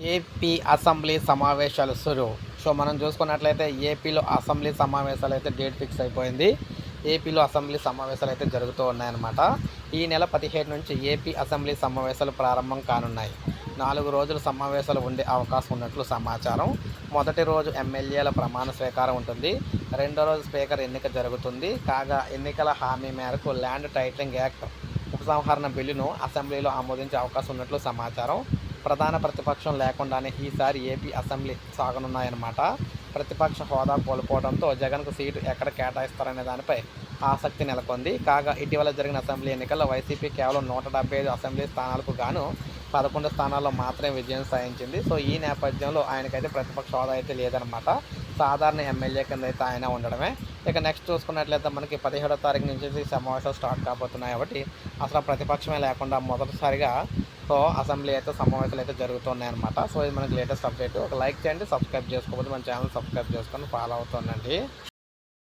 AP assembly సమావేశాలు Suru. So మనం చూసుకున్నట్లయితే ఏపీలో అసెంబ్లీ సమావేశాలు అయితే డేట్ ఫిక్స్ అయిపోయింది. ఏపీలో అసెంబ్లీ సమావేశాలు అయితే జరుగుతూ ఉన్నాయన్నమాట. ఈ నెల పదిహేడు నుంచి ఏపీ అసెంబ్లీ సమావేశాలు ప్రారంభం కానున్నాయి. నాలుగు రోజులు సమావేశాలు ఉండే అవకాశం ఉన్నట్లు సమాచారం. మొదటి రోజు ఎమ్మెల్యేల ప్రమాణ స్వీకారం ఉంటుంది. రెండో రోజు స్పీకర్ ఎన్నిక జరుగుతుంది. కాగా ఎన్నికల హామీ మేరకు ల్యాండ్ టైటిలింగ్ యాక్ట్ ఉపసంహరణ బిల్లును అసెంబ్లీలో ఆమోదించే అవకాశం ఉన్నట్లు సమాచారం. ప్రధాన ప్రతిపక్షం లేకుండానే ఈసారి ఏపీ అసెంబ్లీ సాగనున్నాయన్నమాట. ప్రతిపక్ష హోదా కోల్పోవడంతో జగన్కు సీటు ఎక్కడ కేటాయిస్తారనే దానిపై ఆసక్తి నెలకొంది. కాగా ఇటీవల జరిగిన అసెంబ్లీ ఎన్నికల్లో వైసీపీ కేవలం నూట ఐదు అసెంబ్లీ స్థానాలకు గాను పదకొండు స్థానాల్లో మాత్రమే విజయం సాధించింది. సో ఈ నేపథ్యంలో ఆయనకైతే ప్రతిపక్ష హోదా అయితే లేదనమాట సాధారణ ఎమ్మెల్యే కింద అయితే ఆయన ఉండడమే. ఇక నెక్స్ట్ చూసుకున్నట్లయితే మనకి పదిహేడో తారీఖు నుంచి సమావేశాలు స్టార్ట్ కాబోతున్నాయి కాబట్టి అసలు ప్రతిపక్షమే లేకుండా మొదటిసారిగా సో అసెంబ్లీ అయితే సమావేశాలు అయితే జరుగుతున్నాయి అనమాట సో ఇది మనకి లేటెస్ట్ అప్డేట్ ఒక లైక్ చేయండి సబ్స్క్రైబ్ చేసుకోకపోతే మన ఛానల్ సబ్స్క్రైబ్ చేసుకొని ఫాలో అవుతుందండి